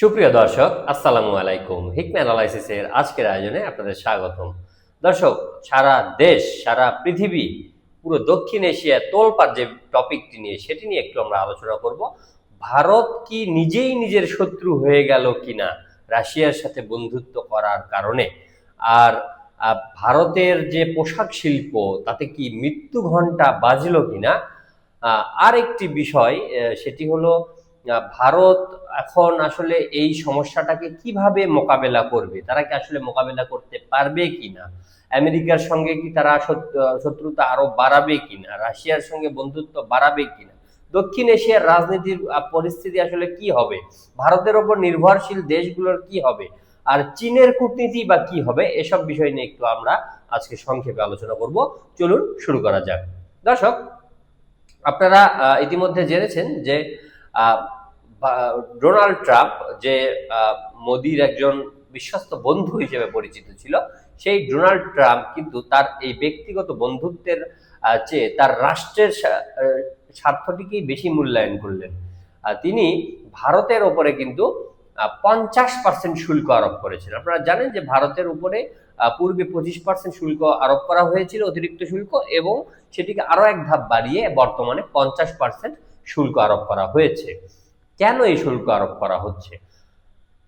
সুপ্রিয় দর্শক, আসসালামু আলাইকুম। হিকমা অ্যানালাইসিসের আজকের আয়োজনে আপনাদের স্বাগতম। দর্শক, সারা দেশ, সারা পৃথিবী, পুরো দক্ষিণ এশিয়া তোলপার যে টপিকটি নিয়ে, সেটি নিয়ে একটু আমরা আলোচনা করব। ভারত কি নিজেই নিজের শত্রু হয়ে গেল কিনা, রাশিয়ার সাথে বন্ধুত্ব করার কারণে? আর ভারতের যে পোশাক শিল্প, তাতে কি মৃত্যু ঘণ্টা বাজলো কিনা? আর একটি বিষয় সেটি হলো ভারত এখন আসলে এই সমস্যাটাকে কীভাবে মোকাবেলা করবে? তারা কি আসলে মোকাবেলা করতে পারবে কিনা? আমেরিকার সঙ্গে কি তারা শত্রুতা আরও বাড়াবে কিনা? রাশিয়ার সঙ্গে বন্ধুত্ব বাড়াবে কিনা? দক্ষিণ এশিয়ার রাজনীতির পরিস্থিতি আসলে কি হবে? ভারতের ওপর নির্ভরশীল দেশগুলোর কি হবে? আর চীনের কূটনীতি বা কি হবে? এসব বিষয় নিয়ে একটু আমরা আজকে সংক্ষেপে আলোচনা করব। চলুন শুরু করা যাক। দর্শক, আপনারা ইতিমধ্যে জেনেছেন যে ডোনাল্ড ট্রাম্প যে মোদির একজন বিশ্বস্ত বন্ধু হিসেবে পরিচিত ছিল, সেই ডোনাল্ড ট্রাম্প কিন্তু তার এই ব্যক্তিগত বন্ধুত্বের চেয়ে তার রাষ্ট্রের স্বার্থটিকেই বেশি মূল্যায়ন করলেন। তিনি ভারতের ওপরে কিন্তু পঞ্চাশ পার্সেন্ট শুল্ক আরোপ করেছেন। আপনারা জানেন যে ভারতের উপরে পূর্বে পঁচিশ পার্সেন্ট শুল্ক আরোপ করা হয়েছিল অতিরিক্ত শুল্ক এবং সেটিকে আরও এক ধাপ বাড়িয়ে বর্তমানে পঞ্চাশ পার্সেন্ট শুল্ক আরোপ করা হয়েছে। কেন এই শুল্ক আরোপ করা হচ্ছে?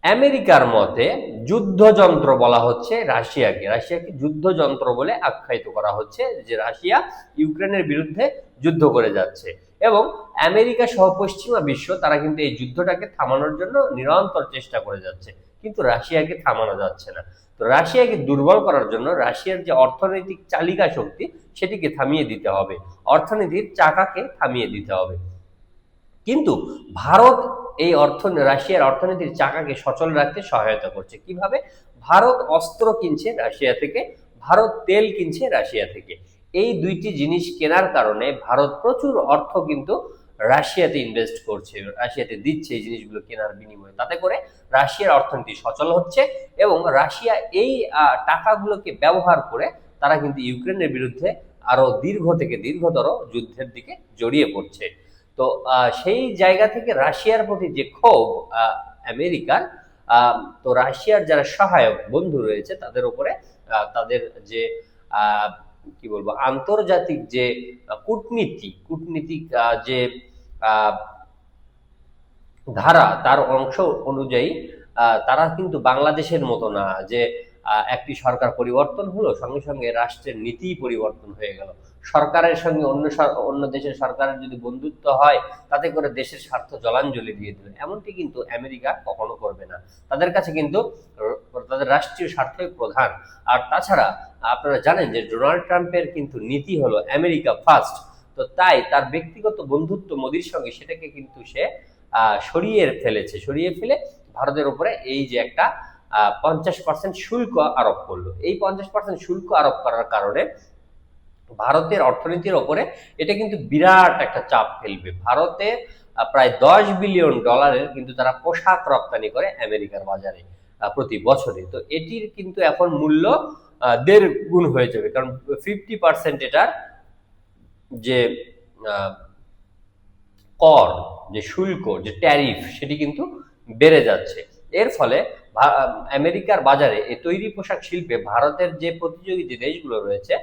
আমেরিকার মতে যুদ্ধযন্ত্র বলা হচ্ছে রাশিয়াকে। রাশিয়াকে যুদ্ধযন্ত্র বলে আখ্যায়িত করা হচ্ছে যে রাশিয়া ইউক্রেনের বিরুদ্ধে যুদ্ধ করে যাচ্ছে। এবং আমেরিকা সহ পশ্চিমা বিশ্ব তারা কিন্তু এই যুদ্ধটাকে থামানোর জন্য নিরন্তর চেষ্টা করে যাচ্ছে। কিন্তু রাশিয়াকে থামানো যাচ্ছে না। তো রাশিয়াকে দুর্বল করার জন্য রাশিয়ার যে অর্থনৈতিক চালিকা শক্তি সেটিকে থামিয়ে দিতে হবে। অর্থনীতির চাকাকে থামিয়ে দিতে হবে। কিন্তু ভারত এই অর্থ, রাশিয়ার অর্থনীতির চাকাকে সচল রাখতে সহায়তা করছে। কীভাবে? ভারত অস্ত্র কিনছে রাশিয়া থেকে, ভারত তেল কিনছে রাশিয়া থেকে। এই দুইটি জিনিস কেনার কারণে ভারত প্রচুর অর্থ কিন্তু রাশিয়াতে ইনভেস্ট করছে, রাশিয়াতে দিচ্ছে এই জিনিসগুলো কেনার বিনিময়ে। তাতে করে রাশিয়ার অর্থনীতি সচল হচ্ছে এবং রাশিয়া এই টাকাগুলোকে ব্যবহার করে তারা কিন্তু ইউক্রেনের বিরুদ্ধে আরও দীর্ঘ থেকে দীর্ঘতর যুদ্ধের দিকে জড়িয়ে পড়ছে। তো সেই জায়গা থেকে রাশিয়ার প্রতি যে ক্ষোভ আমেরিকার তো রাশিয়ার যারা সহায়ক বন্ধু রয়েছে তাদের উপরে তাদের যে কি বলব, আন্তর্জাতিক যে কূটনীতি, কূটনীতিক যে ধারা তার অংশ অনুযায়ী তারা কিন্তু বাংলাদেশের মতো না যে একটি সরকার পরিবর্তন হলো, সঙ্গে সঙ্গে রাষ্ট্রের নীতি পরিবর্তন হয়ে গেল। সরকারের সঙ্গে অন্য অন্য দেশের সরকারের যদি বন্ধুত্ব হয়, তাতে করে দেশের স্বার্থ জলাঞ্জলি দিয়ে দিল। এমনটি কিন্তু আমেরিকা কখনো করবে না। তাদের কাছে কিন্তু তাদের রাষ্ট্রীয় স্বার্থই প্রধান। আর তাছাড়া আপনারা জানেন যে ডোনাল্ড ট্রাম্পের কিন্তু নীতি হলো আমেরিকা ফার্স্ট। তো তাই তার ব্যক্তিগত বন্ধুত্ব মোদির সঙ্গে সেটাকে কিন্তু সে সরিয়ে ফেলেছে। সরিয়ে ফেলে ভারতের উপরে এই যে একটা পঞ্চাশ পার্সেন্ট শুল্ক আরোপ করল। এই পঞ্চাশ পার্সেন্ট শুল্ক আরোপ করার কারণে ভারতের অর্থনীতির ওপরে এটা কিন্তু বিরাট একটা চাপ ফেলবে। ভারতে প্রায় দশ বিলিয়ন ডলারের কিন্তু তারা পোশাক রপ্তানি করে আমেরিকার বাজারে প্রতি বছরে। তো এটির কিন্তু এখন মূল্য দেড় গুণ হয়ে যাবে। কারণ ফিফটি পার্সেন্ট এটার যে কর, যে শুল্ক, যে ট্যারিফ, সেটি কিন্তু বেড়ে যাচ্ছে। এর ফলে আমেরিকার বাজারে এই তৈরি পোশাক শিল্পে ভারতের যে প্রতিযোগী যে দেশগুলো রয়েছে,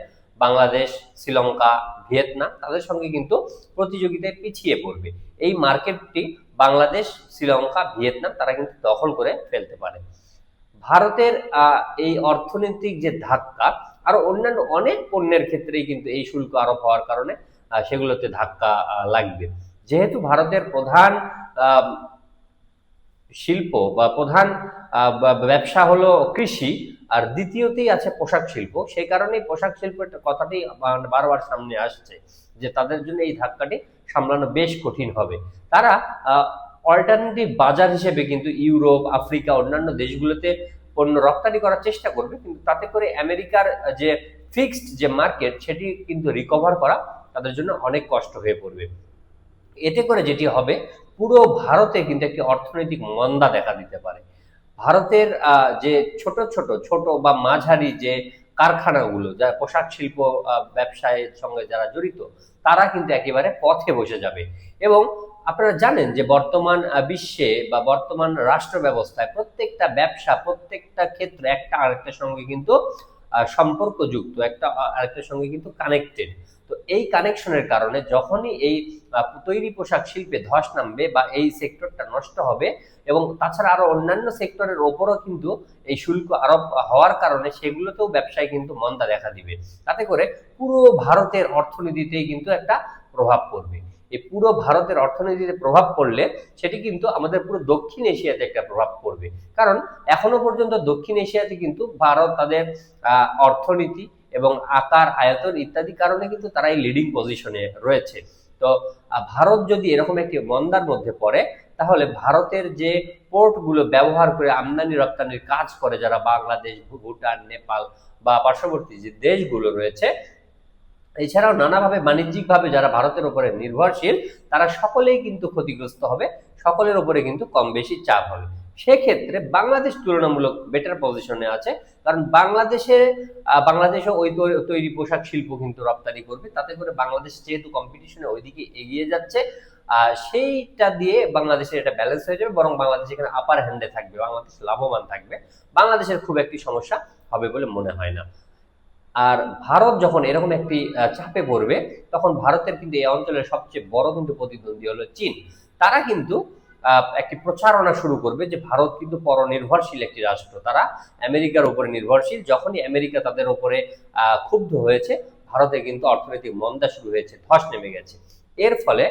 বাংলাদেশ, শ্রীলঙ্কা, ভিয়েতনাম, তাদের সঙ্গে কিন্তু প্রতিযোগিতায় পিছিয়ে পড়বে। এই মার্কেটটি বাংলাদেশ, শ্রীলঙ্কা, ভিয়েতনাম, তারা কিন্তু দখল করে ফেলতে পারে। ভারতের এই অর্থনৈতিক যে ধাক্কা, আর অন্যান্য অনেক পণ্যের ক্ষেত্রেই কিন্তু এই শুল্ক আরোপ হওয়ার কারণে সেগুলোতে ধাক্কা লাগবে। যেহেতু ভারতের প্রধান শিল্প বা প্রধান ব্যবসা হলো কৃষি, আর দ্বিতীয়তেই আছে পোশাক শিল্প। সেই কারণেই পোশাক শিল্পের কথাটি বারবার সামনে আসছে যে তাদের জন্য এই ধাক্কাটি সামলানো বেশ কঠিন হবে। তারা অল্টারনেটিভ বাজার হিসেবে কিন্তু ইউরোপ, আফ্রিকা, অন্যান্য দেশগুলোতে পণ্য রপ্তানি করার চেষ্টা করবে, কিন্তু তাতে করে আমেরিকার যে ফিক্সড যে মার্কেট সেটি কিন্তু রিকভার করা তাদের জন্য অনেক কষ্ট হয়ে পড়বে। এতে করে যেটি হবে, পুরো ভারতে কিন্তু একটি অর্থনৈতিক মন্দা দেখা দিতে পারে। ভারতের যে ছোট ছোট ছোট বা মাঝারি যে কারখানাগুলো, যা পোশাক শিল্প ব্যবসায়ের সঙ্গে যারা জড়িত, তারা কিন্তু একেবারে পথে বসে যাবে। এবং আপনারা জানেন যে বর্তমান বিশ্বে বা বর্তমান রাষ্ট্র ব্যবস্থায় প্রত্যেকটা ব্যবসা, প্রত্যেকটা ক্ষেত্র একটা আরেকটার সঙ্গে কিন্তু সম্পর্কযুক্ত, একটা আরেকটার সঙ্গে কিন্তু কানেক্টেড তো এই কানেকশনের কারণে যখনই এই তৈরি পোশাক শিল্পে ধস নামবে বা এই সেক্টরটা নষ্ট হবে এবং তাছাড়া আরও অন্যান্য সেক্টরের ওপরও কিন্তু এই শুল্ক আরোপ হওয়ার কারণে সেগুলোতেও ব্যবসায় কিন্তু মন্দা দেখা দিবে। তাতে করে পুরো ভারতের অর্থনীতিতেই কিন্তু একটা প্রভাব পড়বে। এই পুরো ভারতের অর্থনীতিতে প্রভাব পড়লে সেটি কিন্তু আমাদের পুরো দক্ষিণ এশিয়াতে একটা প্রভাব পড়বে। কারণ এখনও পর্যন্ত দক্ষিণ এশিয়াতে কিন্তু ভারত তাদের অর্থনীতি এবং আকার, আয়তন ইত্যাদি কারণে কিন্তু তারা এই লিডিং পজিশনে রয়েছে। তো ভারত যদি এরকম একটি মন্দার মধ্যে পড়ে, তাহলে ভারতের যে পোর্টগুলো ব্যবহার করে আমদানি রপ্তানির কাজ করে যারা বাংলাদেশ, ভুটান, নেপাল বা পার্শ্ববর্তী যে দেশগুলো রয়েছে, এছাড়াও নানাভাবে বাণিজ্যিকভাবে যারা ভারতের উপরে নির্ভরশীল, তারা সকলেই কিন্তু ক্ষতিগ্রস্ত হবে, সকলের উপরে কিন্তু কম বেশি চাপ হবে। সেক্ষেত্রে বাংলাদেশ তুলনামূলক বেটার পজিশনে আছে। কারণ বাংলাদেশে বাংলাদেশে ওই তৈরি পোশাক শিল্প কিন্তু রপ্তানি করবে। তাতে করে বাংলাদেশ যেহেতু কম্পিটিশনে ওইদিকে এগিয়ে যাচ্ছে আহ, সেইটা দিয়ে বাংলাদেশের এটা ব্যালেন্স হয়ে যাবে। বরং বাংলাদেশ এখানে আপার হ্যান্ডে থাকবে বাংলাদেশ লাভবান থাকবে। বাংলাদেশের খুব একটি সমস্যা হবে বলে মনে হয় না। আর ভারত যখন এরকম একটি চাপে পড়বে তখন ভারতের কিন্তু এই অঞ্চলের সবচেয়ে বড় কিন্তু প্রতিদ্বন্দ্বী হলো চীন। তারা কিন্তু একটি প্রচারণা শুরু করবে যে ভারত কিন্তু পরনির্ভরশীল একটি রাষ্ট্র। তারা আমেরিকার উপরে নির্ভরশীল। যখনই আমেরিকা তাদের উপরে ক্ষুব্ধ হয়েছে, ভারতে কিন্তু অর্থনৈতিক মন্দা শুরু হয়েছে, ধস নেমে গেছে। এর ফলে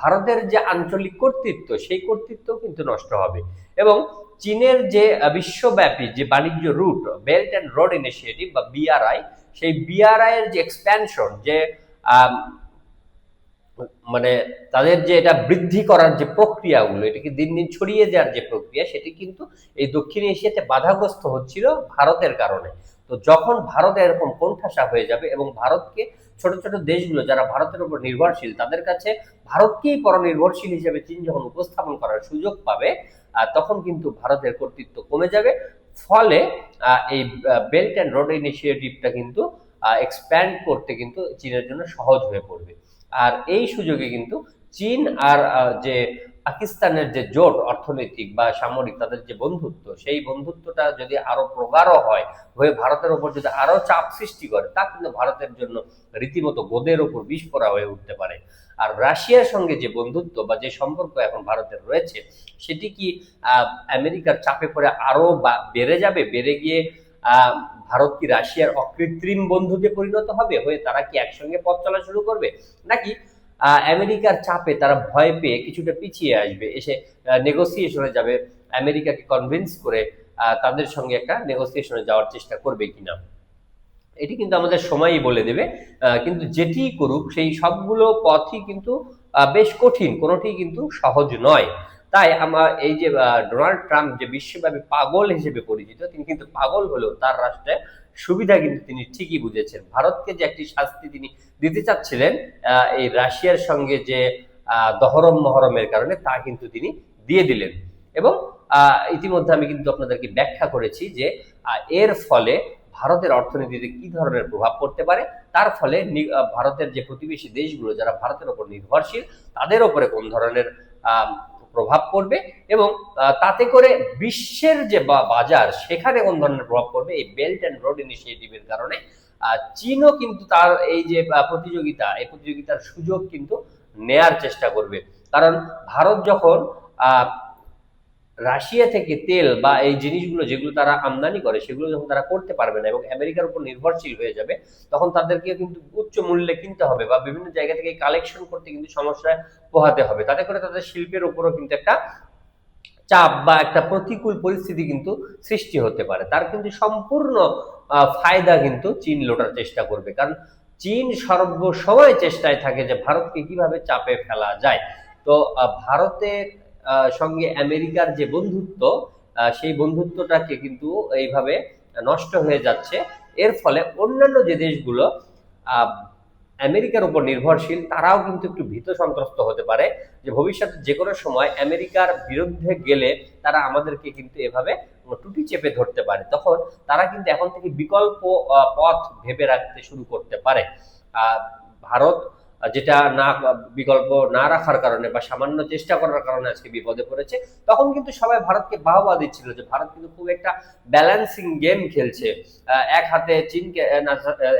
ভারতের যে আঞ্চলিক কর্তৃত্ব, সেই কর্তৃত্ব কিন্তু নষ্ট হবে। এবং চীনের যে বিশ্বব্যাপী যে বাণিজ্য root, belt and road initiative বা বিআরআই, সেই বিআরআই এর যে এক্সপ্যানশন, যে মানে তাদের যে এটা বৃদ্ধি করার যে প্রক্রিয়াগুলো এটাকে দিন দিন ছড়িয়ে দেওয়ার যে প্রক্রিয়া, সেটি কিন্তু এই দক্ষিণ এশিয়াতে বাধাগ্রস্ত হচ্ছিল ভারতের কারণে। তো যখন ভারত এরকম কোণঠাসা হয়ে যাবে এবং ভারতকে ছোট ছোট দেশগুলো যারা ভারতের উপর নির্ভরশীল, তাদের কাছে ভারতকেই পরনির্ভরশীল হিসেবে চীন যখন উপস্থাপন করার সুযোগ পাবে তখন কিন্তু ভারতের কর্তৃত্ব কমে যাবে। ফলে এই বেল্ট অ্যান্ড রোড ইনিশিয়েটিভটা কিন্তু এক্সপ্যান্ড করতে কিন্তু চীনের জন্য সহজ হয়ে পড়বে। আর এই সুযোগে কিন্তু চীন আর যে পাকিস্তানের যে জোট, অর্থনৈতিক বা সামরিক, তাদের যে বন্ধুত্ব, সেই বন্ধুত্বটা যদি আরও প্রগাঢ় হয়, হয়ে ভারতের উপর যদি আরও চাপ সৃষ্টি করে, তা কিন্তু ভারতের জন্য রীতিমতো গোদের উপর বিষ পড়া হয়ে উঠতে পারে। আর রাশিয়ার সঙ্গে যে বন্ধুত্ব বা যে সম্পর্ক এখন ভারতের রয়েছে, সেটি কি আমেরিকার চাপে পড়ে আরও বেড়ে যাবে? বেড়ে গিয়ে ভারত কি রাশিয়ার অকৃত্রিম বন্ধুতে পরিণত হবে? হয়ে তারা কি একসঙ্গে পথ চলা শুরু করবে? নাকি আমেরিকার চাপে তারা ভয় পেয়ে কিছুটা পিছিয়ে আসবে? এসে নেগোসিয়েশনে যাবে। আমেরিকাকে কনভিন্স করে তাদের সঙ্গে একটা নেগোসিয়েশনে যাওয়ার চেষ্টা করবে কিনা? এটি কিন্তু আমাদের সময়ই বলে দেবে। কিন্তু যেটি করুক, সেই সবগুলো পথই কিন্তু বেশ কঠিন। কোনোটি কিন্তু সহজ নয়। তাই আমার এই যে ডোনাল্ড ট্রাম্প যে বিশ্বব্যাপী পাগল হিসেবে পরিচিত, তিনি কিন্তু পাগল হলেও তার রাষ্ট্রে সুবিধা কিন্তু তিনি ঠিকই বুঝেছেন। ভারতকে যে একটি শাস্তি তিনি দিতে চাচ্ছিলেন এই রাশিয়ার সঙ্গে যে দহরম মহরমের কারণে তা কিন্তু তিনি দিয়ে দিলেন। এবং ইতিমধ্যে আমি কিন্তু আপনাদেরকে ব্যাখ্যা করেছি যে এর ফলে ভারতের অর্থনীতিতে কি ধরনের প্রভাব পড়তে পারে? তার ফলে ভারতের যে প্রতিবেশী দেশগুলো যারা ভারতের উপর নির্ভরশীল, তাদের উপরে কোন ধরনের প্রভাব পড়বে এবং তাতে করে বিশ্বের যে বাজার সেখানে কোন ধরনের প্রভাব পড়বে? এই বেল্ট অ্যান্ড রোড ইনিশিয়েটিভের কারণে চীনও কিন্তু তার এই যে প্রতিযোগিতা, এই প্রতিযোগিতার সুযোগ কিন্তু নেয়ার চেষ্টা করবে। কারণ ভারত যখন রাশিয়া থেকে তেল বা এই জিনিসগুলো যেগুলো তারা আমদানি করে, সেগুলো যখন তারা করতে পারবে না এবং আমেরিকার উপর নির্ভরশীল হয়ে যাবে, তখন তাদেরকে কিন্তু উচ্চ মূল্যে কিনতে হবে বা বিভিন্ন জায়গা থেকে কালেকশন করতে কিন্তু সমস্যায় পোহাতে হবে। তাতে করে তাদের শিল্পের উপরও কিন্তু একটা চাপ বা একটা প্রতিকূল পরিস্থিতি কিন্তু সৃষ্টি হতে পারে। তার কিন্তু সম্পূর্ণ ফায়দা কিন্তু চীন লোটার চেষ্টা করবে। কারণ চীন সর্বসময় চেষ্টায় থাকে যে ভারতকে কীভাবে চাপে ফেলা যায়। তো ভারতের সঙ্গে আমেরিকার যে বন্ধুত্ব সেই বন্ধুত্বটাকে কিন্তু এইভাবে নষ্ট হয়ে যাচ্ছে। এর ফলে অন্যান্য যে দেশগুলো আমেরিকার উপর নির্ভরশীল, তারাও কিন্তু একটু ভীত সন্ত্রস্ত হতে পারে যে ভবিষ্যতে যে কোনো সময় আমেরিকার বিরুদ্ধে গেলে তারা আমাদেরকে কিন্তু এভাবে টুটি চেপে ধরতে পারে। তখন তারা কিন্তু এখন থেকে বিকল্প পথ ভেবে রাখতে শুরু করতে পারে। ভারত যেটা না, বিকল্প না রাখার কারণে বা সামান্য চেষ্টা করার কারণে আজকে বিপদে পড়েছে, তখন কিন্তু সবাই ভারতকে বাহবা দিচ্ছিল যে ভারত কিন্তু খুব একটা ব্যালেন্সিং গেম খেলছে। এক হাতে চীনকে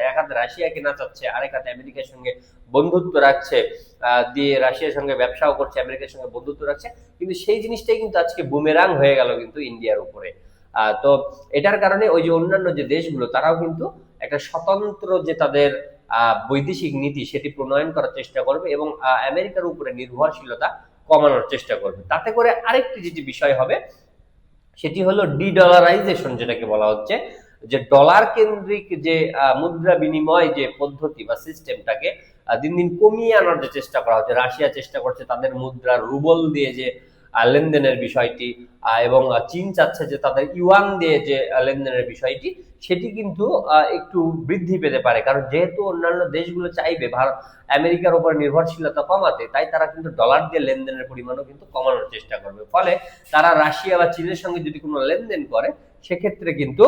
এক হাতে রাশিয়াকে নাচাচ্ছে, আরেক হাতে আমেরিকার সঙ্গে বন্ধুত্ব রাখছে দিয়ে রাশিয়ার সঙ্গে ব্যবসাও করছে, আমেরিকার সঙ্গে বন্ধুত্ব রাখছে। কিন্তু সেই জিনিসটাই কিন্তু আজকে বুমেরাং হয়ে গেল কিন্তু ইন্ডিয়ার উপরে। তো এটার কারণে ওই যে অন্যান্য যে দেশগুলো, তারাও কিন্তু একটা স্বতন্ত্র যে তাদের বৈদেশিক নীতি সেটি প্রণয়ন করার চেষ্টা করবে এবং আমেরিকার উপরে নির্ভরশীলতা কমানোর চেষ্টা করবে। তাতে করে আরেকটি যেটি বিষয় হবে, সেটি হলো ডি ডলারাইজেশন যেটাকে বলা হচ্ছে, যে ডলার কেন্দ্রিক যে মুদ্রা বিনিময় যে পদ্ধতি বা সিস্টেমটাকে দিন দিন কমিয়ে আনার যে চেষ্টা করা হচ্ছে, রাশিয়া চেষ্টা করছে তাদের মুদ্রা রুবল দিয়ে যে লেনদেনের বিষয়টি এবং চীন চাচ্ছে যে তাদের ইউয়ান দিয়ে যে লেনদেনের বিষয়টি, সেটি কিন্তু একটু বৃদ্ধি পেতে পারে। কারণ যেহেতু অন্যান্য দেশগুলো চাইবে ভারত আমেরিকার উপর নির্ভরশীলতা কমাতে, তাই তারা কিন্তু ডলার দিয়ে লেনদেনের পরিমাণও কিন্তু কমানোর চেষ্টা করবে। ফলে তারা রাশিয়া বা চীনের সঙ্গে যদি কোনো লেনদেন করে, সেক্ষেত্রে কিন্তু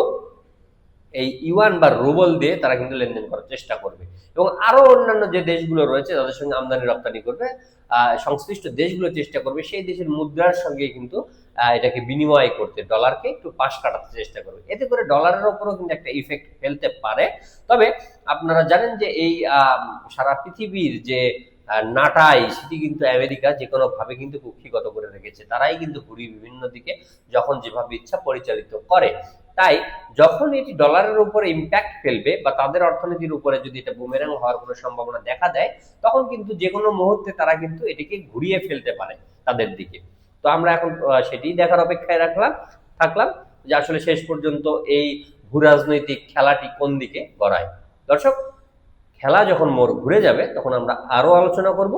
এই ইউয়ান বা রুবল দিয়ে তারা কিন্তু লেনদেন করার চেষ্টা করবে। এবং আরও অন্যান্য যে দেশগুলো রয়েছে, তাদের সঙ্গে আমদানি রপ্তানি করবে সংশ্লিষ্ট দেশগুলো চেষ্টা করবে, সেই দেশের মুদ্রার সঙ্গে কিন্তু এটাকে বিনিময় করতে, ডলারকে একটু পাশ কাটাতে চেষ্টা করবে। এতে করে ডলারের ওপরও কিন্তু একটা ইফেক্ট ফেলতে পারে। তবে আপনারা জানেন যে এই সারা পৃথিবীর যে নাটাই, সেটি কিন্তু আমেরিকা যে কোনো ভাবে কিন্তু কুক্ষিগত করে রেখেছে। তারাই কিন্তু ঘুরি বিভিন্ন দিকে যখন যেভাবে ইচ্ছা পরিচালিত করে। তাই যখন এটি ডলারের উপরে ইম্প্যাক্ট ফেলবে বা তাদের অর্থনীতির উপরে যদি এটা বুমেরাং হওয়ার কোনো সম্ভাবনা দেখা দেয়, তখন কিন্তু যে কোনো মুহূর্তে তারা কিন্তু এটিকে ঘুরিয়ে ফেলতে পারে তাদের দিকে। তো আমরা এখন সেটিই দেখার অপেক্ষায় রাখলাম, থাকলাম যে আসলে শেষ পর্যন্ত এই ভূরাজনৈতিক খেলাটি কোন দিকে গড়ায়। দর্শক, খেলা যখন মোর ঘুরে যাবে, তখন আমরা আরও আলোচনা করব।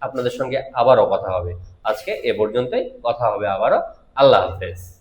আপনাদের সঙ্গে আবারও কথা হবে। আজকে এ পর্যন্তই, কথা হবে আবারও। আল্লাহ হাফেজ।